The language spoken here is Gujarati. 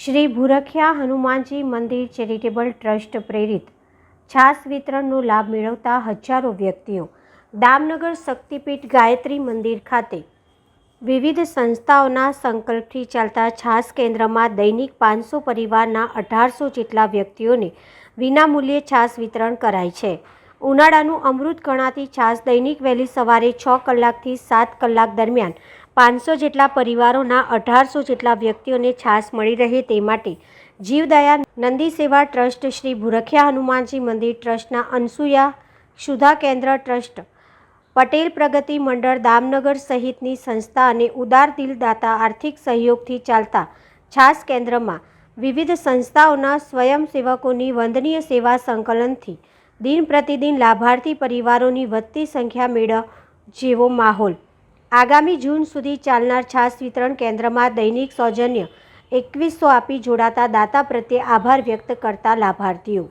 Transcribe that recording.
શ્રી ભૂરખિયા હનુમાનજી મંદિર ચેરિટેબલ ટ્રસ્ટ પ્રેરિત. છાસ વિતરણનો લાભ મેળવતા હજારો વ્યક્તિઓ. દામનગર શક્તિપીઠ ગાયત્રી મંદિર ખાતે વિવિધ સંસ્થાઓના સંકલ્પથી ચાલતા છાસ કેન્દ્રમાં દૈનિક પાંચસો પરિવારના અઢારસો જેટલા વ્યક્તિઓને વિનામૂલ્યે છાસ વિતરણ કરાય છે. ઉનાળાનું અમૃત ગણાતી છાસ દૈનિક વહેલી સવારે છ કલાકથી સાત કલાક દરમિયાન પાંચસો જેટલા પરિવારોના અઢારસો જેટલા વ્યક્તિઓને છાસ મળી રહે તે માટે જીવદયા નંદી સેવા ટ્રસ્ટ શ્રી ભુરખિયા હનુમાનજી મંદિર ટ્રસ્ટના અનસુયા સુધા કેન્દ્ર ટ્રસ્ટ, પટેલ પ્રગતિ મંડળ દામનગર સહિતની સંસ્થા અને ઉદાર દિલદાતા આર્થિક સહયોગથી ચાલતા છાસ કેન્દ્રમાં વિવિધ સંસ્થાઓના સ્વયંસેવકોની વંદનીય સેવા સંકલનથી દિન પ્રતિદિન લાભાર્થી પરિવારોની વધતી સંખ્યા મેળવ જેવો માહોલ આગામી જૂન સુધી ચાલનાર છાસ વિતરણ કેન્દ્રમાં દૈનિક સૌજન્ય એકવીસો આપી જોડાતા દાતા પ્રત્યે આભાર વ્યક્ત કરતા લાભાર્થીઓ.